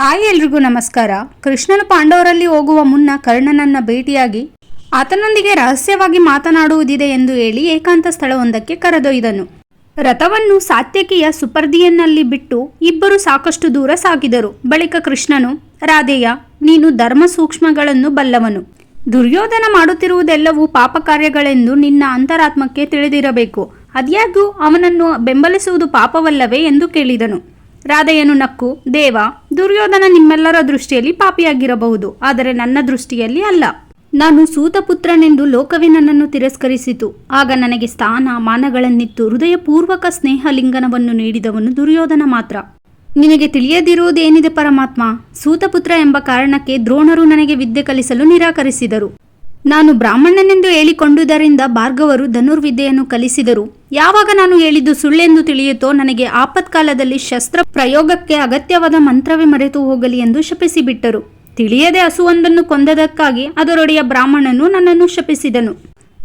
ಆಯ್ ಎಲ್ರಿಗೂ ನಮಸ್ಕಾರ. ಕೃಷ್ಣನು ಪಾಂಡವರಲ್ಲಿ ಹೋಗುವ ಮುನ್ನ ಕರ್ಣನನ್ನ ಭೇಟಿಯಾಗಿ ಆತನೊಂದಿಗೆ ರಹಸ್ಯವಾಗಿ ಮಾತನಾಡುವುದಿದೆ ಎಂದು ಹೇಳಿ ಏಕಾಂತ ಸ್ಥಳವೊಂದಕ್ಕೆ ಕರೆದೊಯ್ದನು. ರಥವನ್ನು ಸಾತ್ಯಕಿಯ ಸುಪರ್ದಿಯನ್ನಲ್ಲಿ ಬಿಟ್ಟು ಇಬ್ಬರು ಸಾಕಷ್ಟು ದೂರ ಸಾಗಿದರು. ಬಳಿಕ ಕೃಷ್ಣನು, ರಾಧೆಯ, ನೀನು ಧರ್ಮ ಸೂಕ್ಷ್ಮಗಳನ್ನು ಬಲ್ಲವನು. ದುರ್ಯೋಧನ ಮಾಡುತ್ತಿರುವುದೆಲ್ಲವೂ ಪಾಪ ಕಾರ್ಯಗಳೆಂದು ನಿನ್ನ ಅಂತರಾತ್ಮಕ್ಕೆ ತಿಳಿದಿರಬೇಕು. ಅದ್ಯಾಗ್ಯೂ ಅವನನ್ನು ಬೆಂಬಲಿಸುವುದು ಪಾಪವಲ್ಲವೇ? ಎಂದು ಕೇಳಿದನು. ರಾಧೆಯನು ನಕ್ಕು, ದೇವ ದುರ್ಯೋಧನ ನಿಮ್ಮೆಲ್ಲರ ದೃಷ್ಟಿಯಲ್ಲಿ ಪಾಪಿಯಾಗಿರಬಹುದು, ಆದರೆ ನನ್ನ ದೃಷ್ಟಿಯಲ್ಲಿ ಅಲ್ಲ. ನಾನು ಸೂತಪುತ್ರನೆಂದು ಲೋಕವೇ ನನ್ನನ್ನು ತಿರಸ್ಕರಿಸಿತು. ಆಗ ನನಗೆ ಸ್ಥಾನ, ಮಾನಗಳನ್ನಿತ್ತು, ಹೃದಯಪೂರ್ವಕ ಸ್ನೇಹಲಿಂಗನವನ್ನು ನೀಡಿದವನು ದುರ್ಯೋಧನ ಮಾತ್ರ. ನಿನಗೆ ತಿಳಿಯದಿರುವುದೇನಿದೆ ಪರಮಾತ್ಮ? ಸೂತಪುತ್ರ ಎಂಬ ಕಾರಣಕ್ಕೆ ದ್ರೋಣರು ನನಗೆ ವಿದ್ಯೆ ಕಲಿಸಲು ನಿರಾಕರಿಸಿದರು. ನಾನು ಬ್ರಾಹ್ಮಣನೆಂದು ಹೇಳಿಕೊಂಡುದರಿಂದ ಭಾರ್ಗವರು ಧನುರ್ವಿದ್ಯೆಯನ್ನು ಕಲಿಸಿದರು. ಯಾವಾಗ ನಾನು ಹೇಳಿದ್ದು ಸುಳ್ಳೆಂದು ತಿಳಿಯುತ್ತೋ ನನಗೆ ಆಪತ್ಕಾಲದಲ್ಲಿ ಶಸ್ತ್ರ ಪ್ರಯೋಗಕ್ಕೆ ಅಗತ್ಯವಾದ ಮಂತ್ರವೇ ಮರೆತು ಹೋಗಲಿ ಎಂದು ಶಪಿಸಿಬಿಟ್ಟರು. ತಿಳಿಯದೆ ಹಸುವೊಂದನ್ನು ಕೊಂದದಕ್ಕಾಗಿ ಅದರೊಡೆಯ ಬ್ರಾಹ್ಮಣನು ನನ್ನನ್ನು ಶಪಿಸಿದನು.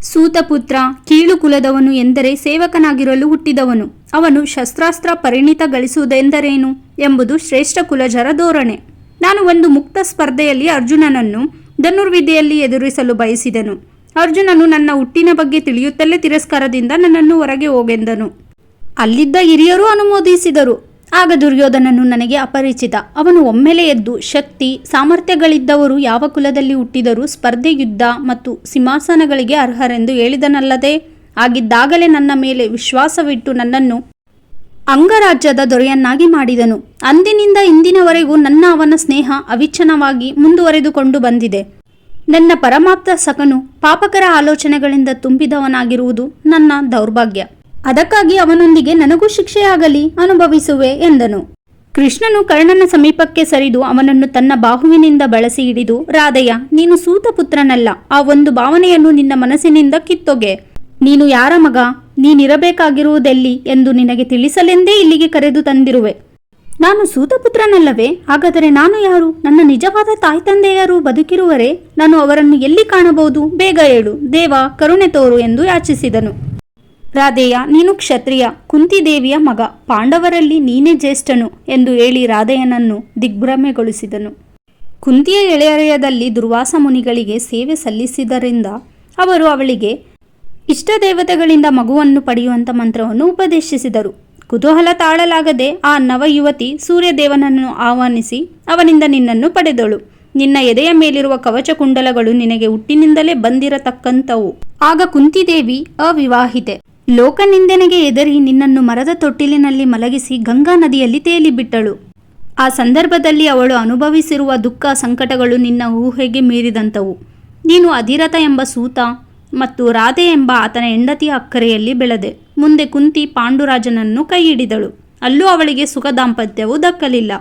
ಸೂತಪುತ್ರ, ಕೀಳು ಕುಲದವನು ಎಂದರೆ ಸೇವಕನಾಗಿರಲು ಹುಟ್ಟಿದವನು. ಅವನು ಶಸ್ತ್ರಾಸ್ತ್ರ ಪರಿಣಿತ ಗಳಿಸುವುದೆಂದರೇನು ಎಂಬುದು ಶ್ರೇಷ್ಠ ಕುಲಜರ ಧೋರಣೆ. ನಾನು ಒಂದು ಮುಕ್ತ ಸ್ಪರ್ಧೆಯಲ್ಲಿ ಅರ್ಜುನನನ್ನು ಧನುರ್ವಿದ್ಯೆಯಲ್ಲಿ ಎದುರಿಸಲು ಬಯಸಿದನು. ಅರ್ಜುನನು ನನ್ನ ಹುಟ್ಟಿನ ಬಗ್ಗೆ ತಿಳಿಯುತ್ತಲೇ ತಿರಸ್ಕಾರದಿಂದ ನನ್ನನ್ನು ಹೊರಗೆ ಹೋಗೆಂದನು. ಅಲ್ಲಿದ್ದ ಹಿರಿಯರು ಅನುಮೋದಿಸಿದರು. ಆಗ ದುರ್ಯೋಧನನು ನನಗೆ ಅಪರಿಚಿತ. ಅವನು ಒಮ್ಮೆಲೆ ಎದ್ದು, ಶಕ್ತಿ, ಸಾಮರ್ಥ್ಯಗಳಿದ್ದವರು ಯಾವ ಕುಲದಲ್ಲಿ ಹುಟ್ಟಿದರೂ ಸ್ಪರ್ಧೆ, ಯುದ್ಧ ಮತ್ತು ಸಿಂಹಾಸನಗಳಿಗೆ ಅರ್ಹರೆಂದು ಹೇಳಿದನಲ್ಲದೆ, ಆಗಿದ್ದಾಗಲೇ ನನ್ನ ಮೇಲೆ ವಿಶ್ವಾಸವಿಟ್ಟು ನನ್ನನ್ನು ಅಂಗರಾಜ್ಯದ ದೊರೆಯನ್ನಾಗಿ ಮಾಡಿದನು. ಅಂದಿನಿಂದ ಇಂದಿನವರೆಗೂ ನನ್ನ ಅವನ ಸ್ನೇಹ ಅವಿಚ್ಛನವಾಗಿ ಮುಂದುವರೆದುಕೊಂಡು ಬಂದಿದೆ. ನನ್ನ ಪರಮಾಪ್ತ ಸಕನು ಪಾಪಕರ ಆಲೋಚನೆಗಳಿಂದ ತುಂಬಿದವನಾಗಿರುವುದು ನನ್ನ ದೌರ್ಭಾಗ್ಯ. ಅದಕ್ಕಾಗಿ ಅವನೊಂದಿಗೆ ನನಗೂ ಶಿಕ್ಷೆಯಾಗಲಿ ಅನುಭವಿಸುವೆ ಎಂದನು. ಕೃಷ್ಣನು ಕರ್ಣನ ಸಮೀಪಕ್ಕೆ ಸರಿದು ಅವನನ್ನು ತನ್ನ ಬಾಹುವಿನಿಂದ ಬಳಸಿ ಹಿಡಿದು ರಾಧಯ್ಯ ನೀನು ಸೂತಪುತ್ರನಲ್ಲ ಆ ಒಂದು ಭಾವನೆಯನ್ನು ನಿನ್ನ ಮನಸ್ಸಿನಿಂದ ಕಿತ್ತೊಗೆ. ನೀನು ಯಾರ ಮಗ? ನೀನಿರಬೇಕಾಗಿರುವುದೆಲ್ಲಿ ಎಂದು ನಿನಗೆ ತಿಳಿಸಲೆಂದೇ ಇಲ್ಲಿಗೆ ಕರೆದು ತಂದಿರುವೆ. ನಾನು ಸೂತಪುತ್ರನಲ್ಲವೇ? ಹಾಗಾದರೆ ನಾನು ಯಾರು? ನನ್ನ ನಿಜವಾದ ತಾಯಿ ತಂದೆಯರು ಬದುಕಿರುವರೆ ನಾನು ಅವರನ್ನು ಎಲ್ಲಿ ಕಾಣಬಹುದು? ಬೇಗ ಹೇಳು ದೇವ, ಕರುಣೆ ತೋರು ಎಂದು ಯಾಚಿಸಿದನು. ರಾಧೆಯ, ನೀನು ಕ್ಷತ್ರಿಯ ಕುಂತಿದೇವಿಯ ಮಗ. ಪಾಂಡವರಲ್ಲಿ ನೀನೇ ಜ್ಯೇಷ್ಠನು ಎಂದು ಹೇಳಿ ರಾಧೆಯನನ್ನು ದಿಗ್ಭ್ರಮೆಗೊಳಿಸಿದನು. ಕುಂತಿಯ ಎಳೆಯರೆಯದಲ್ಲಿ ದುರ್ವಾಸ ಮುನಿಗಳಿಗೆ ಸೇವೆ ಸಲ್ಲಿಸಿದರಿಂದ ಅವರು ಅವಳಿಗೆ ಇಷ್ಟ ದೇವತೆಗಳಿಂದ ಮಗುವನ್ನು ಪಡೆಯುವಂಥ ಮಂತ್ರವನ್ನು ಉಪದೇಶಿಸಿದರು. ಕುತೂಹಲ ತಾಳಲಾಗದೆ ಆ ನವ ಯುವತಿ ಸೂರ್ಯದೇವನನ್ನು ಆಹ್ವಾನಿಸಿ, ಅವನಿಂದ ನಿನ್ನನ್ನು ಪಡೆದಳು. ನಿನ್ನ ಎದೆಯ ಮೇಲಿರುವ ಕವಚ ಕುಂಡಲಗಳು ನಿನಗೆ ಹುಟ್ಟಿನಿಂದಲೇ ಬಂದಿರತಕ್ಕಂಥವು. ಆಗ ಕುಂತಿದೇವಿ ಅವಿವಾಹಿತೆ. ಲೋಕನಿಂದನೆಗೆ ಎದರಿ ನಿನ್ನನ್ನು ಮರದ ತೊಟ್ಟಿಲಿನಲ್ಲಿ ಮಲಗಿಸಿ ಗಂಗಾ ನದಿಯಲ್ಲಿ ತೇಲಿಬಿಟ್ಟಳು. ಆ ಸಂದರ್ಭದಲ್ಲಿ ಅವಳು ಅನುಭವಿಸಿರುವ ದುಃಖ ಸಂಕಟಗಳು ನಿನ್ನ ಊಹೆಗೆ ಮೀರಿದಂಥವು. ನೀನು ಅಧಿರಥ ಎಂಬ ಸೂತ ಮತ್ತು ರಾಧೆ ಎಂಬ ಆತನ ಹೆಂಡತಿಯ ಅಕ್ಕರೆಯಲ್ಲಿ ಬೆಳೆದೆ. ಮುಂದೆ ಕುಂತಿ ಪಾಂಡುರಾಜನನ್ನು ಕೈ ಹಿಡಿದಳು ಅಲ್ಲೂ ಅವಳಿಗೆ ಸುಖ ದಾಂಪತ್ಯವು ದಕ್ಕಲಿಲ್ಲ.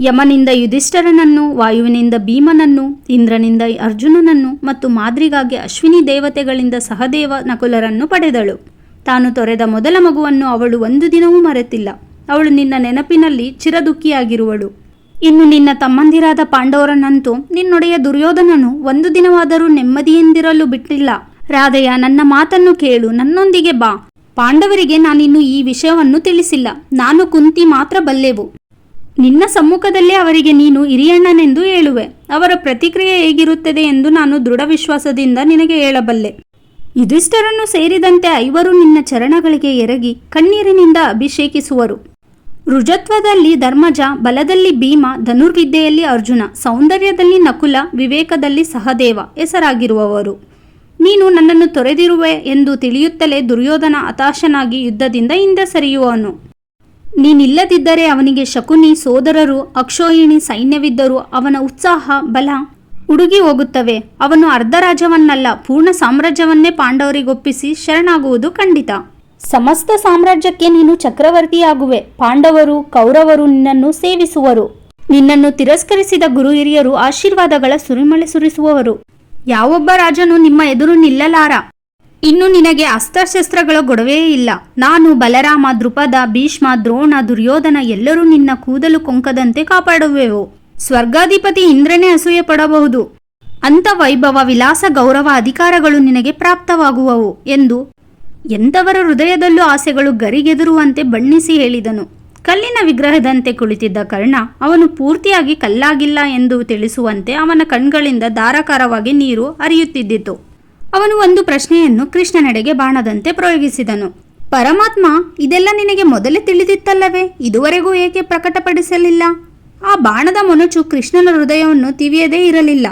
ಯಮನಿಂದ ಯುಧಿಷ್ಠರನನ್ನು, ವಾಯುವಿನಿಂದ ಭೀಮನನ್ನು, ಇಂದ್ರನಿಂದ ಅರ್ಜುನನನ್ನು ಮತ್ತು ಮಾದ್ರಿಗಾಗಿ ಅಶ್ವಿನಿ ದೇವತೆಗಳಿಂದ ಸಹದೇವ ನಕುಲರನ್ನು ಪಡೆದಳು. ತಾನು ತೊರೆದ ಮೊದಲ ಮಗುವನ್ನು ಅವಳು ಒಂದು ದಿನವೂ ಮರೆತಿಲ್ಲ. ಅವಳು ನಿನ್ನ ನೆನಪಿನಲ್ಲಿ ಚಿರದುಃಖಿಯಾಗಿರುವಳು. ಇನ್ನು ನಿನ್ನ ತಮ್ಮಂದಿರಾದ ಪಾಂಡವರನ್ನಂತೂ ನಿನ್ನೊಡೆಯ ದುರ್ಯೋಧನನು ಒಂದು ದಿನವಾದರೂ ನೆಮ್ಮದಿಯಿಂದಿರಲು ಬಿಟ್ಟಿಲ್ಲ. ರಾಧೆಯ, ನನ್ನ ಮಾತನ್ನು ಕೇಳು, ನನ್ನೊಂದಿಗೆ ಬಾ. ಪಾಂಡವರಿಗೆ ನಾನಿನ್ನು ಈ ವಿಷಯವನ್ನು ತಿಳಿಸಿಲ್ಲ. ನಾನು ಕುಂತಿ ಮಾತ್ರ ಬಲ್ಲೆವು. ನಿನ್ನ ಸಮ್ಮುಖದಲ್ಲೇ ಅವರಿಗೆ ನೀನು ಹಿರಿಯಣ್ಣನೆಂದು ಹೇಳುವೆ. ಅವರ ಪ್ರತಿಕ್ರಿಯೆ ಹೇಗಿರುತ್ತದೆ ಎಂದು ನಾನು ದೃಢ ವಿಶ್ವಾಸದಿಂದ ನಿನಗೆ ಹೇಳಬಲ್ಲೆ. ಯುಧಿಷ್ಠರನ್ನು ಸೇರಿದಂತೆ ಐವರು ನಿನ್ನ ಚರಣಗಳಿಗೆ ಎರಗಿ ಕಣ್ಣೀರಿನಿಂದ ಅಭಿಷೇಕಿಸುವರು. ರುಜತ್ವದಲ್ಲಿ ಧರ್ಮಜ, ಬಲದಲ್ಲಿ ಭೀಮ, ಧನುರ್ವಿದ್ಯೆಯಲ್ಲಿ ಅರ್ಜುನ, ಸೌಂದರ್ಯದಲ್ಲಿ ನಕುಲ, ವಿವೇಕದಲ್ಲಿ ಸಹದೇವ ಹೆಸರಾಗಿರುವವರು. ನೀನು ನನ್ನನ್ನು ತೊರೆದಿರುವೆ ಎಂದು ತಿಳಿಯುತ್ತಲೇ ದುರ್ಯೋಧನ ಹತಾಶನಾಗಿ ಯುದ್ಧದಿಂದ ಹಿಂದೆ ಸರಿಯುವನು. ನೀನಿಲ್ಲದಿದ್ದರೆ ಅವನಿಗೆ ಶಕುನಿ, ಸೋದರರು, ಅಕ್ಷೋಹಿಣಿ, ಸೈನ್ಯವಿದ್ದರೂ ಅವನ ಉತ್ಸಾಹ, ಬಲ ಉಡುಗಿ ಹೋಗುತ್ತವೆ. ಅವನು ಅರ್ಧ ರಾಜ್ಯವನ್ನಲ್ಲ ಪೂರ್ಣ ಸಾಮ್ರಾಜ್ಯವನ್ನೇ ಪಾಂಡವರಿಗೊಪ್ಪಿಸಿ ಶರಣಾಗುವುದು ಖಂಡಿತ. ಸಮಸ್ತ ಸಾಮ್ರಾಜ್ಯಕ್ಕೆ ನೀನು ಚಕ್ರವರ್ತಿಯಾಗುವೆ. ಪಾಂಡವರು, ಕೌರವರು ನಿನ್ನನ್ನು ಸೇವಿಸುವರು. ನಿನ್ನನ್ನು ತಿರಸ್ಕರಿಸಿದ ಗುರು ಹಿರಿಯರು ಆಶೀರ್ವಾದಗಳ ಸುರಿಮಳೆ ಸುರಿಸುವವರು. ಯಾವೊಬ್ಬ ರಾಜನು ನಿಮ್ಮ ಎದುರು ನಿಲ್ಲಲಾರ? ಇನ್ನು ನಿನಗೆ ಅಸ್ತ್ರಶಸ್ತ್ರಗಳ ಗೊಡವೆಯೇ ಇಲ್ಲ. ನಾನು ಬಲರಾಮ ದೃಪದ ಭೀಷ್ಮ, ದ್ರೋಣ, ದುರ್ಯೋಧನ ಎಲ್ಲರೂ ನಿನ್ನ ಕೂದಲು ಕೊಂಕದಂತೆ ಕಾಪಾಡುವೆವು. ಸ್ವರ್ಗಾಧಿಪತಿ ಇಂದ್ರನೇ ಅಸೂಯೆ ಪಡಬಹುದು ಅಂತ ವೈಭವ, ವಿಲಾಸ, ಗೌರವ ಅಧಿಕಾರಗಳು ನಿನಗೆ ಪ್ರಾಪ್ತವಾಗುವವು ಎಂದು ಎಂಥವರ ಹೃದಯದಲ್ಲೂ ಆಸೆಗಳು ಗರಿಗೆದರುವಂತೆ ಬಣ್ಣಿಸಿ ಹೇಳಿದನು. ಕಲ್ಲಿನ ವಿಗ್ರಹದಂತೆ ಕುಳಿತಿದ್ದ ಕರ್ಣ, ಅವನು ಪೂರ್ತಿಯಾಗಿ ಕಲ್ಲಾಗಿಲ್ಲ ಎಂದು ತಿಳಿಸುವಂತೆ ಅವನ ಕಣ್ಗಳಿಂದ ಧಾರಾಕಾರವಾಗಿ ನೀರು ಹರಿಯುತ್ತಿದ್ದಿತು. ಅವನು ಒಂದು ಪ್ರಶ್ನೆಯನ್ನು ಕೃಷ್ಣನೆಡೆಗೆ ಬಾಣದಂತೆ ಪ್ರಯೋಗಿಸಿದನು. ಪರಮಾತ್ಮ, ಇದೆಲ್ಲ ನಿನಗೆ ಮೊದಲೇ ತಿಳಿದಿತ್ತಲ್ಲವೇ? ಇದುವರೆಗೂ ಏಕೆ ಪ್ರಕಟಪಡಿಸಲಿಲ್ಲ? ಆ ಬಾಣದ ಮೊನಚು ಕೃಷ್ಣನ ಹೃದಯವನ್ನು ತಿವಿಯದೇ ಇರಲಿಲ್ಲ.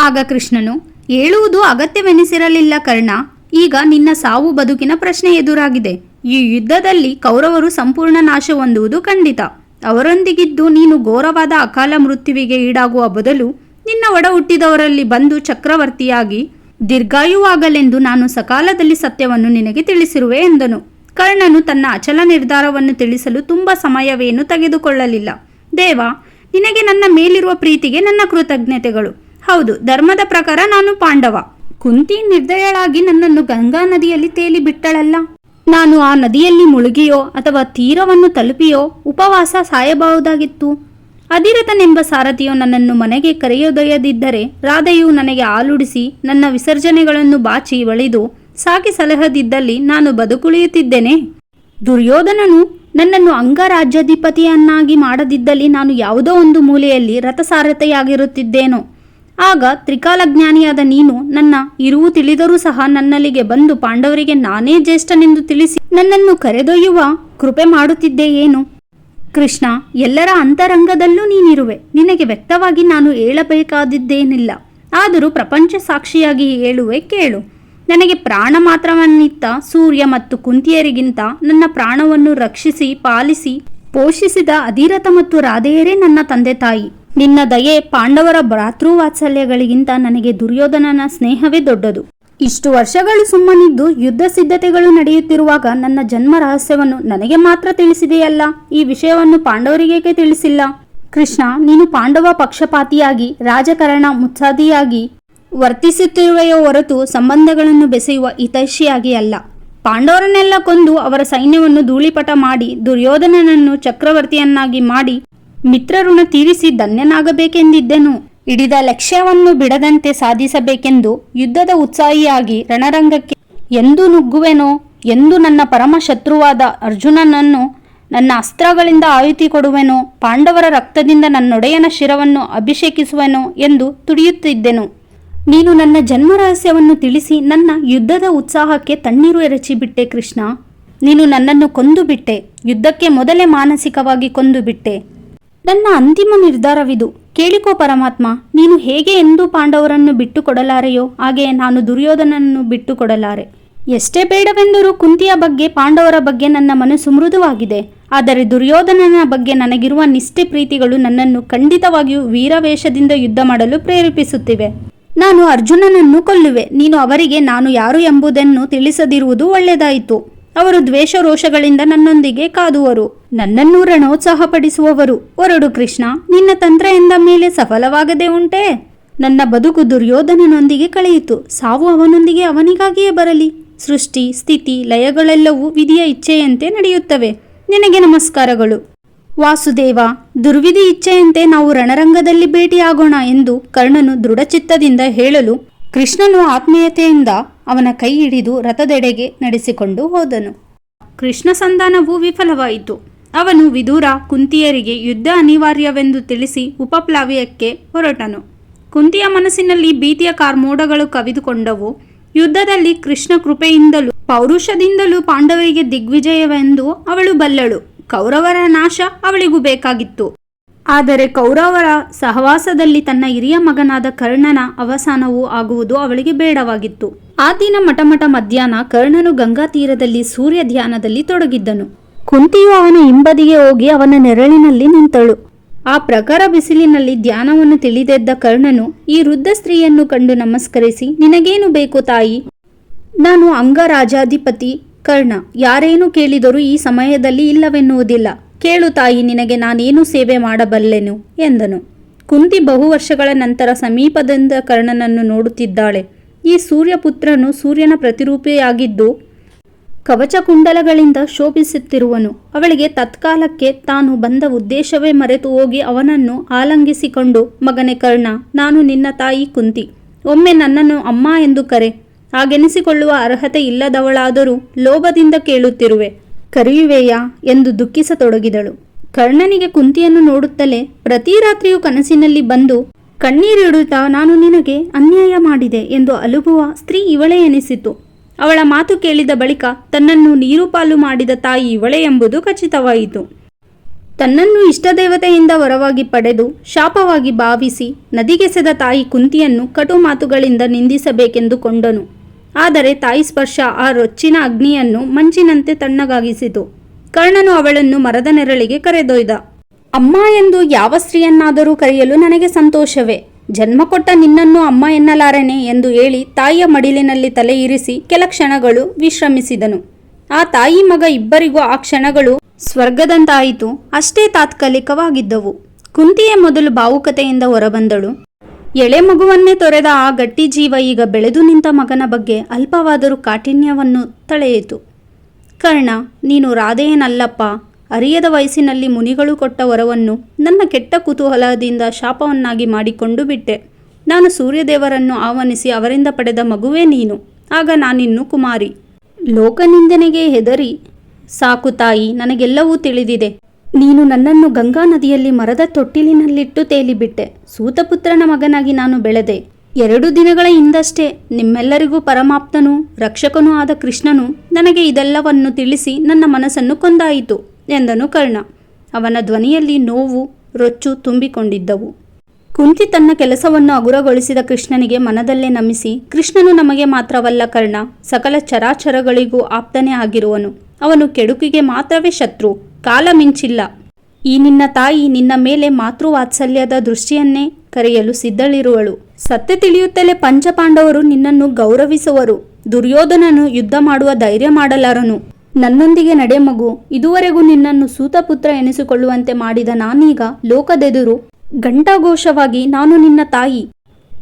ಆಗ ಕೃಷ್ಣನು ಹೇಳುವುದು ಅಗತ್ಯವೆನಿಸಿರಲಿಲ್ಲ ಕರ್ಣ, ಈಗ ನಿನ್ನ ಸಾವು ಬದುಕಿನ ಪ್ರಶ್ನೆ ಎದುರಾಗಿದೆ. ಈ ಯುದ್ಧದಲ್ಲಿ ಕೌರವರು ಸಂಪೂರ್ಣ ನಾಶ ಹೊಂದುವುದು ಖಂಡಿತ. ಅವರೊಂದಿಗಿದ್ದು ನೀನು ಘೋರವಾದ ಅಕಾಲ ಮೃತ್ಯುವಿಗೆ ಈಡಾಗುವ ಬದಲು ನಿನ್ನ ಒಡ ಹುಟ್ಟಿದವರಲ್ಲಿ ಬಂದು ಚಕ್ರವರ್ತಿಯಾಗಿ ದೀರ್ಘಾಯುವಾಗಲೆಂದು ನಾನು ಸಕಾಲದಲ್ಲಿ ಸತ್ಯವನ್ನು ನಿನಗೆ ತಿಳಿಸಿರುವೆ ಎಂದನು. ಕರ್ಣನು ತನ್ನ ಅಚಲ ನಿರ್ಧಾರವನ್ನು ತಿಳಿಸಲು ತುಂಬ ಸಮಯವೇನು ತೆಗೆದುಕೊಳ್ಳಲಿಲ್ಲ. ದೇವ, ನಿನಗೆ ನನ್ನ ಮೇಲಿರುವ ಪ್ರೀತಿಗೆ ನನ್ನ ಕೃತಜ್ಞತೆಗಳು. ಹೌದು, ಧರ್ಮದ ಪ್ರಕಾರ ನಾನು ಪಾಂಡವ. ಕುಂತಿ ನಿರ್ದಯಳಾಗಿ ನನ್ನನ್ನು ಗಂಗಾ ನದಿಯಲ್ಲಿ ತೇಲಿ ಬಿಟ್ಟಳಲ್ಲ? ನಾನು ಆ ನದಿಯಲ್ಲಿ ಮುಳುಗಿಯೋ ಅಥವಾ ತೀರವನ್ನು ತಲುಪಿಯೋ ಉಪವಾಸ ಸಾಯಬಹುದಾಗಿತ್ತು. ಅಧಿರಥನೆಂಬ ಸಾರಥಿಯು ನನ್ನನ್ನು ಮನೆಗೆ ಕರೆಯೋದೊಯ್ಯದಿದ್ದರೆ ರಾಧೆಯು ನನಗೆ ಆಲುಡಿಸಿ ನನ್ನ ವಿಸರ್ಜನೆಗಳನ್ನು ಬಾಚಿ ಒಳಿದು ಸಾಕಿ ಸಲಹದಿದ್ದಲ್ಲಿ ನಾನು ಬದುಕುಳಿಯುತ್ತಿದ್ದೇನೆ. ದುರ್ಯೋಧನನು ನನ್ನನ್ನು ಅಂಗರಾಜ್ಯಾಧಿಪತಿಯನ್ನಾಗಿ ಮಾಡದಿದ್ದಲ್ಲಿ ನಾನು ಯಾವುದೋ ಒಂದು ಮೂಲೆಯಲ್ಲಿ ರಥಸಾರಥಿಯಾಗಿರುತ್ತಿದ್ದೇನೋ. ಆಗ ತ್ರಿಕಾಲಜ್ಞಾನಿಯಾದ ನೀನು ನನ್ನ ಇರುವು ತಿಳಿದರೂ ಸಹ ನನ್ನಲ್ಲಿಗೆ ಬಂದು ಪಾಂಡವರಿಗೆ ನಾನೇ ಜ್ಯೇಷ್ಠನೆಂದು ತಿಳಿಸಿ ನನ್ನನ್ನು ಕರೆದೊಯ್ಯುವ ಕೃಪೆ ಮಾಡುತ್ತಿದ್ದೆ ಏನು? ಕೃಷ್ಣ, ಎಲ್ಲರ ಅಂತರಂಗದಲ್ಲೂ ನೀನಿರುವೆ. ನಿನಗೆ ವ್ಯಕ್ತವಾಗಿ ನಾನು ಹೇಳಬೇಕಾದಿದ್ದೇನಿಲ್ಲ. ಆದರೂ ಪ್ರಪಂಚ ಸಾಕ್ಷಿಯಾಗಿ ಹೇಳುವೆ ಕೇಳು. ನನಗೆ ಪ್ರಾಣ ಮಾತ್ರವನ್ನಿತ್ತ ಸೂರ್ಯ ಮತ್ತು ಕುಂತಿಯರಿಗಿಂತ ನನ್ನ ಪ್ರಾಣವನ್ನು ರಕ್ಷಿಸಿ, ಪಾಲಿಸಿ, ಪೋಷಿಸಿದ ಅಧಿರಥ ಮತ್ತು ರಾಧೆಯರೇ ನನ್ನ ತಂದೆ ತಾಯಿ ನಿನ್ನ ದಯೆ ಪಾಂಡವರ ಭ್ರಾತೃವಾತ್ಸಲ್ಯಗಳಿಗಿಂತ ನನಗೆ ದುರ್ಯೋಧನನ ಸ್ನೇಹವೇ ದೊಡ್ಡದು. ಇಷ್ಟು ವರ್ಷಗಳು ಸುಮ್ಮನಿದ್ದು ಯುದ್ಧ ಸಿದ್ಧತೆಗಳು ನಡೆಯುತ್ತಿರುವಾಗ ನನ್ನ ಜನ್ಮ ರಹಸ್ಯವನ್ನು ನನಗೆ ಮಾತ್ರ ತಿಳಿಸಿದೆಯಲ್ಲ? ಈ ವಿಷಯವನ್ನು ಪಾಂಡವರಿಗೇಕೆ ತಿಳಿಸಿಲ್ಲ? ಕೃಷ್ಣ, ನೀನು ಪಾಂಡವ ಪಕ್ಷಪಾತಿಯಾಗಿ, ರಾಜಕಾರಣ ಮುತ್ಸಾದಿಯಾಗಿ ವರ್ತಿಸುತ್ತಿರುವೆಯೋ ಹೊರತು ಸಂಬಂಧಗಳನ್ನು ಬೆಸೆಯುವ ಹಿತೈಷಿಯಾಗಿ ಅಲ್ಲ. ಪಾಂಡವರನ್ನೆಲ್ಲ ಕೊಂದು ಅವರ ಸೈನ್ಯವನ್ನು ಧೂಳಿಪಟ ಮಾಡಿ, ದುರ್ಯೋಧನನನ್ನು ಚಕ್ರವರ್ತಿಯನ್ನಾಗಿ ಮಾಡಿ ಮಿತ್ರಋಣ ತೀರಿಸಿ ಧನ್ಯನಾಗಬೇಕೆಂದಿದ್ದೆನು. ಹಿಡಿದ ಲಕ್ಷ್ಯವನ್ನು ಬಿಡದಂತೆ ಸಾಧಿಸಬೇಕೆಂದು ಯುದ್ಧದ ಉತ್ಸಾಹಿಯಾಗಿ ರಣರಂಗಕ್ಕೆ ಎಂದು ನುಗ್ಗುವೆನೋ? ಎಂದು ನನ್ನ ಪರಮ ಶತ್ರುವಾದ ಅರ್ಜುನನನ್ನು ನನ್ನ ಅಸ್ತ್ರಗಳಿಂದ ಆಯುತಿ ಕೊಡುವೆನೋ? ಪಾಂಡವರ ರಕ್ತದಿಂದ ನನ್ನೊಡೆಯನ ಶಿರವನ್ನು ಅಭಿಷೇಕಿಸುವೆನೋ? ಎಂದು ತುಡಿಯುತ್ತಿದ್ದೆನು. ನೀನು ನನ್ನ ಜನ್ಮ ರಹಸ್ಯವನ್ನು ತಿಳಿಸಿ ನನ್ನ ಯುದ್ಧದ ಉತ್ಸಾಹಕ್ಕೆ ತಣ್ಣೀರು ಎರಚಿಬಿಟ್ಟೆ ಕೃಷ್ಣ. ನೀನು ನನ್ನನ್ನು ಕೊಂದು ಬಿಟ್ಟೆ ಯುದ್ಧಕ್ಕೆ ಮೊದಲೇ ಮಾನಸಿಕವಾಗಿ ಕೊಂದು ಬಿಟ್ಟೆ ನನ್ನ ಅಂತಿಮ ನಿರ್ಧಾರವಿದು. ಕೇಳಿಕೋ ಪರಮಾತ್ಮ, ನೀನು ಹೇಗೆ ಎಂದು ಪಾಂಡವರನ್ನು ಬಿಟ್ಟು ಕೊಡಲಾರೆಯೋ ಹಾಗೆ ನಾನು ದುರ್ಯೋಧನನ್ನು ಬಿಟ್ಟು ಕೊಡಲಾರೆ ಎಷ್ಟೇ ಬೇಡವೆಂದರೂ ಕುಂತಿಯ ಬಗ್ಗೆ, ಪಾಂಡವರ ಬಗ್ಗೆ ನನ್ನ ಮನಸ್ಸು ಮೃದುವಾಗಿದೆ. ಆದರೆ ದುರ್ಯೋಧನನ ಬಗ್ಗೆ ನನಗಿರುವ ನಿಷ್ಠೆ ಪ್ರೀತಿಗಳು ನನ್ನನ್ನು ಖಂಡಿತವಾಗಿಯೂ ವೀರವೇಷದಿಂದ ಯುದ್ಧ ಮಾಡಲು ಪ್ರೇರೇಪಿಸುತ್ತಿವೆ. ನಾನು ಅರ್ಜುನನನ್ನು ಕೊಲ್ಲುವೆ. ನೀನು ಅವರಿಗೆ ನಾನು ಯಾರು ಎಂಬುದನ್ನು ತಿಳಿಸದಿರುವುದು ಒಳ್ಳೆಯದಾಯಿತು ಅವರು ದ್ವೇಷ ರೋಷಗಳಿಂದ ನನ್ನೊಂದಿಗೆ ಕಾದುವರು. ನನ್ನನ್ನು ರಣೋತ್ಸಾಹಪಡಿಸುವವರು. ಹೊರಡು ಕೃಷ್ಣ, ನಿನ್ನ ತಂತ್ರ ಎಂದ ಮೇಲೆ ಸಫಲವಾಗದೆ ಉಂಟೆ? ನನ್ನ ಬದುಕು ದುರ್ಯೋಧನನೊಂದಿಗೆ ಕಳೆಯಿತು. ಸಾವು ಅವನೊಂದಿಗೆ ಅವನಿಗಾಗಿಯೇ ಬರಲಿ. ಸೃಷ್ಟಿ, ಸ್ಥಿತಿ, ಲಯಗಳೆಲ್ಲವೂ ವಿಧಿಯ ಇಚ್ಛೆಯಂತೆ ನಡೆಯುತ್ತವೆ. ನಿನಗೆ ನಮಸ್ಕಾರಗಳು. ವಾಸುದೇವ, ದುರ್ವಿಧಿ ಇಚ್ಛೆಯಂತೆ ನಾವು ರಣರಂಗದಲ್ಲಿ ಭೇಟಿಯಾಗೋಣ ಎಂದು ಕರ್ಣನು ದೃಢಚಿತ್ತದಿಂದ ಹೇಳಲು ಕೃಷ್ಣನು ಆತ್ಮೀಯತೆಯಿಂದ ಅವನ ಕೈ ಹಿಡಿದು ರಥದೆಡೆಗೆ ನಡೆಸಿಕೊಂಡು ಹೋದನು. ಕೃಷ್ಣ ಸಂಧಾನವು ವಿಫಲವಾಯಿತು. ಅವನು ವಿದೂರ ಕುಂತಿಯರಿಗೆ ಯುದ್ಧ ಅನಿವಾರ್ಯವೆಂದು ತಿಳಿಸಿ ಉಪಪ್ಲಾವ್ಯಕ್ಕೆ ಹೊರಟನು. ಕುಂತಿಯ ಮನಸ್ಸಿನಲ್ಲಿ ಭೀತಿಯ ಕಾರ್ಮೋಡಗಳು ಕವಿದುಕೊಂಡವು. ಯುದ್ಧದಲ್ಲಿ ಕೃಷ್ಣ ಕೃಪೆಯಿಂದಲೂ ಪೌರುಷದಿಂದಲೂ ಪಾಂಡವರಿಗೆ ದಿಗ್ವಿಜಯವೆಂದು ಅವಳು ಬಲ್ಲಳು. ಕೌರವರ ನಾಶ ಅವಳಿಗೂ ಬೇಕಾಗಿತ್ತು. ಆದರೆ ಕೌರವರ ಸಹವಾಸದಲ್ಲಿ ತನ್ನ ಹಿರಿಯ ಮಗನಾದ ಕರ್ಣನ ಅವಸಾನವೂ ಆಗುವುದು ಅವಳಿಗೆ ಬೇಡವಾಗಿತ್ತು. ಆ ದಿನ ಮಟಮಟ ಮಧ್ಯಾಹ್ನ ಕರ್ಣನು ಗಂಗಾ ತೀರದಲ್ಲಿ ಸೂರ್ಯ ಧ್ಯಾನದಲ್ಲಿ ತೊಡಗಿದ್ದನು. ಕುಂತಿಯು ಅವನ ಹಿಂಬದಿಗೆ ಹೋಗಿ ಅವನ ನೆರಳಿನಲ್ಲಿ ನಿಂತಳು. ಆ ಪ್ರಖರ ಬಿಸಿಲಿನಲ್ಲಿ ಧ್ಯಾನವನ್ನು ತಿಳಿದೆದ್ದ ಕರ್ಣನು, ಈ ವೃದ್ಧ ಸ್ತ್ರೀಯನ್ನು ಕಂಡು ನಮಸ್ಕರಿಸಿ, ನಿನಗೇನು ಬೇಕು ತಾಯಿ? ನಾನು ಅಂಗರಾಜಾಧಿಪತಿ ಕರ್ಣ. ಯಾರೇನು ಕೇಳಿದರೂ ಈ ಸಮಯದಲ್ಲಿ ಇಲ್ಲವೆನ್ನುವುದಿಲ್ಲ. ಕೇಳು ತಾಯಿ, ನಿನಗೆ ನಾನೇನು ಸೇವೆ ಮಾಡಬಲ್ಲೆನು? ಎಂದನು. ಕುಂತಿ ಬಹು ವರ್ಷಗಳ ನಂತರ ಸಮೀಪದಿಂದ ಕರ್ಣನನ್ನು ನೋಡುತ್ತಿದ್ದಾಳೆ. ಈ ಸೂರ್ಯಪುತ್ರನು ಸೂರ್ಯನ ಪ್ರತಿರೂಪಿಯಾಗಿದ್ದು ಕವಚ ಕುಂಡಲಗಳಿಂದ ಶೋಭಿಸುತ್ತಿರುವನು. ಅವಳಿಗೆ ತತ್ಕಾಲಕ್ಕೆ ತಾನು ಬಂದ ಉದ್ದೇಶವೇ ಮರೆತು ಹೋಗಿ ಅವನನ್ನು ಆಲಂಗಿಸಿಕೊಂಡು, ಮಗನೇ ಕರ್ಣ, ನಾನು ನಿನ್ನ ತಾಯಿ ಕುಂತಿ. ಒಮ್ಮೆ ನನ್ನನ್ನು ಅಮ್ಮ ಎಂದು ಕರೆ. ಹಾಗೆನಿಸಿಕೊಳ್ಳುವ ಅರ್ಹತೆ ಇಲ್ಲದವಳಾದರೂ ಲೋಭದಿಂದ ಕೇಳುತ್ತಿರುವೆ. ಕರೆಯುವೆಯಾ ಎಂದು ದುಃಖಿಸತೊಡಗಿದಳು. ಕರ್ಣನಿಗೆ ಕುಂತಿಯನ್ನು ನೋಡುತ್ತಲೇ ಪ್ರತಿ ರಾತ್ರಿಯೂ ಕನಸಿನಲ್ಲಿ ಬಂದು ಕಣ್ಣೀರಿಡುತ್ತಾ ನಾನು ನಿನಗೆ ಅನ್ಯಾಯ ಮಾಡಿದೆ ಎಂದು ಅಲುಬುವ ಸ್ತ್ರೀ ಇವಳೇ ಎನಿಸಿತು. ಅವಳ ಮಾತು ಕೇಳಿದ ಬಳಿಕ ತನ್ನನ್ನು ನೀರು ಪಾಲು ಮಾಡಿದ ತಾಯಿ ಇವಳೇ ಎಂಬುದು ಖಚಿತವಾಯಿತು. ತನ್ನನ್ನು ಇಷ್ಟದೇವತೆಯಿಂದ ವರವಾಗಿ ಪಡೆದು ಶಾಪವಾಗಿ ಭಾವಿಸಿ ನದಿಗೆಸೆದ ತಾಯಿ ಕುಂತಿಯನ್ನು ಕಟು ಮಾತುಗಳಿಂದ ನಿಂದಿಸಬೇಕೆಂದು ಕೊಂಡನು. ಆದರೆ ತಾಯಿ ಸ್ಪರ್ಶ ಆ ರೊಚ್ಚಿನ ಅಗ್ನಿಯನ್ನು ಮಂಚಿನಂತೆ ತಣ್ಣಗಾಗಿಸಿತು. ಕರ್ಣನು ಅವಳನ್ನು ಮರದ ನೆರಳಿಗೆ ಕರೆದೊಯ್ದ. ಅಮ್ಮ ಎಂದು ಯಾವ ಸ್ತ್ರೀಯನ್ನಾದರೂ ಕರೆಯಲು ನನಗೆ ಸಂತೋಷವೇ. ಜನ್ಮ ಕೊಟ್ಟ ನಿನ್ನನ್ನು ಅಮ್ಮ ಎನ್ನಲಾರನೆ ಎಂದು ಹೇಳಿ ತಾಯಿಯ ಮಡಿಲಿನಲ್ಲಿ ತಲೆ ಇರಿಸಿ ಕೆಲ ಕ್ಷಣಗಳು ವಿಶ್ರಮಿಸಿದನು. ಆ ತಾಯಿ ಮಗ ಇಬ್ಬರಿಗೂ ಆ ಕ್ಷಣಗಳು ಸ್ವರ್ಗದಂತಾಯಿತು. ಅಷ್ಟೇ ತಾತ್ಕಾಲಿಕವಾಗಿದ್ದವು. ಕುಂತಿಯೇ ಮೊದಲು ಭಾವುಕತೆಯಿಂದ ಹೊರಬಂದಳು. ಎಳೆ ಮಗುವನ್ನೇ ತೊರೆದ ಆ ಗಟ್ಟಿ ಜೀವ ಈಗ ಬೆಳೆದು ನಿಂತ ಮಗನ ಬಗ್ಗೆ ಅಲ್ಪವಾದರೂ ಕಾಠಿಣ್ಯವನ್ನು ತಳೆಯಿತು. ಕರ್ಣ, ನೀನು ರಾಧೆಯೇನಲ್ಲಪ್ಪ. ಅರಿಯದ ವಯಸ್ಸಿನಲ್ಲಿ ಮುನಿಗಳು ಕೊಟ್ಟ ವರವನ್ನು ನನ್ನ ಕೆಟ್ಟ ಕುತೂಹಲದಿಂದ ಶಾಪವನ್ನಾಗಿ ಮಾಡಿಕೊಂಡು ಬಿಟ್ಟೆ. ನಾನು ಸೂರ್ಯದೇವರನ್ನು ಆಹ್ವಾನಿಸಿ ಅವರಿಂದ ಪಡೆದ ಮಗುವೇ ನೀನು. ಆಗ ನಾನಿನ್ನು ಕುಮಾರಿ. ಲೋಕನಿಂದನೆಗೆ ಹೆದರಿ. ಸಾಕು ತಾಯಿ, ನನಗೆಲ್ಲವೂ ತಿಳಿದಿದೆ. ನೀನು ನನ್ನನ್ನು ಗಂಗಾ ನದಿಯಲ್ಲಿ ಮರದ ತೊಟ್ಟಿಲಿನಲ್ಲಿಟ್ಟು ತೇಲಿಬಿಟ್ಟೆ. ಸೂತಪುತ್ರನ ಮಗನಾಗಿ ನಾನು ಬೆಳೆದೆ. ಎರಡು ದಿನಗಳ ಹಿಂದಷ್ಟೇ ನಿಮ್ಮೆಲ್ಲರಿಗೂ ಪರಮಾಪ್ತನೂ, ರಕ್ಷಕನೂ ಆದ ಕೃಷ್ಣನು ನನಗೆ ಇದೆಲ್ಲವನ್ನು ತಿಳಿಸಿ ನನ್ನ ಮನಸ್ಸನ್ನು ಕೊಂದಾಯಿತು ಎಂದನು ಕರ್ಣ. ಅವನ ಧ್ವನಿಯಲ್ಲಿ ನೋವು, ರೊಚ್ಚು ತುಂಬಿಕೊಂಡಿದ್ದವು. ಕುಂತಿ ತನ್ನ ಕೆಲಸವನ್ನು ಅಗುರಗೊಳಿಸಿದ ಕೃಷ್ಣನಿಗೆ ಮನದಲ್ಲೇ ನಮಿಸಿ, ಕೃಷ್ಣನು ನಮಗೆ ಮಾತ್ರವಲ್ಲ ಕರ್ಣ, ಸಕಲ ಚರಾಚರಗಳಿಗೂ ಆಪ್ತನೇ ಆಗಿರುವನು. ಅವನು ಕೆಡುಕಿಗೆ ಮಾತ್ರವೇ ಶತ್ರು. ಕಾಲ ಮಿಂಚಿಲ್ಲ ಈ ನಿನ್ನ ತಾಯಿ ನಿನ್ನ ಮೇಲೆ ಮಾತೃವಾತ್ಸಲ್ಯದ ದೃಷ್ಟಿಯನ್ನೇ ಕರೆಯಲು ಸಿದ್ಧಳಿರುವಳು. ಸತ್ಯ ತಿಳಿಯುತ್ತಲೇ ಪಂಚಪಾಂಡವರು ನಿನ್ನನ್ನು ಗೌರವಿಸುವರು. ದುರ್ಯೋಧನನು ಯುದ್ಧ ಮಾಡುವ ಧೈರ್ಯ ಮಾಡಲಾರನು. ನನ್ನೊಂದಿಗೆ ನಡೆ ಮಗು. ಇದುವರೆಗೂ ನಿನ್ನನ್ನು ಸೂತಪುತ್ರ ಎನಿಸಿಕೊಳ್ಳುವಂತೆ ಮಾಡಿದ ನಾನೀಗ ಲೋಕದೆದುರು ಘಂಟಾಘೋಷವಾಗಿ ನಾನು ನಿನ್ನ ತಾಯಿ.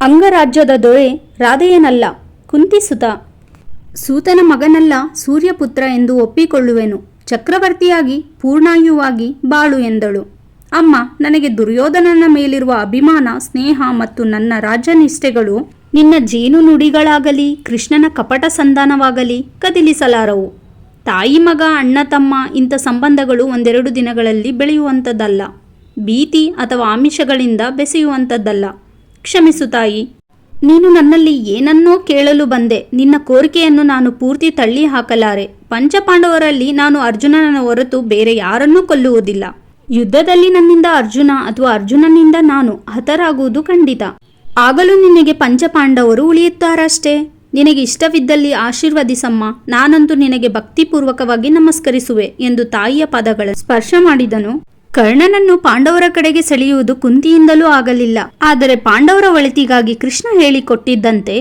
ಅಂಗರಾಜ್ಯದ ದೊರೆ ರಾಧೆಯನಲ್ಲ ಕುಂತಿಸುತ ಸೂತನ ಮಗನಲ್ಲ ಸೂರ್ಯಪುತ್ರ ಎಂದು ಒಪ್ಪಿಕೊಳ್ಳುವೆನು. ಚಕ್ರವರ್ತಿಯಾಗಿ, ಪೂರ್ಣಾಯುವಾಗಿ ಬಾಳು ಎಂದಳು. ಅಮ್ಮ, ನನಗೆ ದುರ್ಯೋಧನನ ಮೇಲಿರುವ ಅಭಿಮಾನ, ಸ್ನೇಹ ಮತ್ತು ನನ್ನ ರಾಜನಿಷ್ಠೆಗಳು ನಿನ್ನ ಜೇನು ನುಡಿಗಳಾಗಲಿ, ಕೃಷ್ಣನ ಕಪಟ ಸಂಧಾನವಾಗಲಿ ಕದಿಲಿಸಲಾರವು. ತಾಯಿ, ಮಗ, ಅಣ್ಣ, ತಮ್ಮ ಇಂಥ ಸಂಬಂಧಗಳು ಒಂದೆರಡು ದಿನಗಳಲ್ಲಿ ಬೆಳೆಯುವಂಥದ್ದಲ್ಲ. ಭೀತಿ ಅಥವಾ ಆಮಿಷಗಳಿಂದ ಬೆಸೆಯುವಂಥದ್ದಲ್ಲ. ಕ್ಷಮಿಸು ತಾಯಿ. ನೀನು ನನ್ನಲ್ಲಿ ಏನನ್ನೋ ಕೇಳಲು ಬಂದೆ. ನಿನ್ನ ಕೋರಿಕೆಯನ್ನು ನಾನು ಪೂರ್ತಿ ತಳ್ಳಿ ಹಾಕಲಾರೆ ಪಂಚಪಾಂಡವರಲ್ಲಿ ನಾನು ಅರ್ಜುನನ ಹೊರತು ಬೇರೆ ಯಾರನ್ನೂ ಕೊಲ್ಲುವುದಿಲ್ಲ. ಯುದ್ಧದಲ್ಲಿ ನನ್ನಿಂದ ಅರ್ಜುನ ಅಥವಾ ಅರ್ಜುನನಿಂದ ನಾನು ಹತರಾಗುವುದು ಖಂಡಿತ. ಆಗಲೂ ನಿನಗೆ ಪಂಚಪಾಂಡವರು ಉಳಿಯುತ್ತಾರಷ್ಟೇ? ನಿನಗೆ ಇಷ್ಟವಿದ್ದಲ್ಲಿ ಆಶೀರ್ವದಿಸಮ್ಮ ನಾನಂತೂ ನಿನಗೆ ಭಕ್ತಿಪೂರ್ವಕವಾಗಿ ನಮಸ್ಕರಿಸುವೆ ಎಂದು ತಾಯಿಯ ಪದಗಳ ಸ್ಪರ್ಶ ಮಾಡಿದನು. ಕರ್ಣನನ್ನು ಪಾಂಡವರ ಕಡೆಗೆ ಸೆಳೆಯುವುದು ಕುಂತಿಯಿಂದಲೂ ಆಗಲಿಲ್ಲ. ಆದರೆ ಪಾಂಡವರ ಒಳಿತಿಗಾಗಿ ಕೃಷ್ಣ ಹೇಳಿಕೊಟ್ಟಿದ್ದಂತೆ,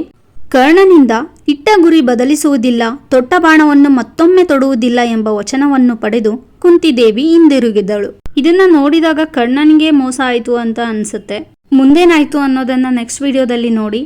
ಕರ್ಣನಿಂದ ಇಟ್ಟ ಗುರಿ ಬದಲಿಸುವುದಿಲ್ಲ, ತೊಟ್ಟ ಬಾಣವನ್ನು ಮತ್ತೊಮ್ಮೆ ತೊಡುವುದಿಲ್ಲ ಎಂಬ ವಚನವನ್ನು ಪಡೆದು ಕುಂತಿದೇವಿ ಹಿಂದಿರುಗಿದಳು. ಇದನ್ನ ನೋಡಿದಾಗ ಕರ್ಣನಿಗೆ ಮೋಸ ಆಯಿತು ಅಂತ ಅನ್ಸುತ್ತೆ. ಮುಂದೇನಾಯ್ತು ಅನ್ನೋದನ್ನ ನೆಕ್ಸ್ಟ್ ವಿಡಿಯೋದಲ್ಲಿ ನೋಡಿ.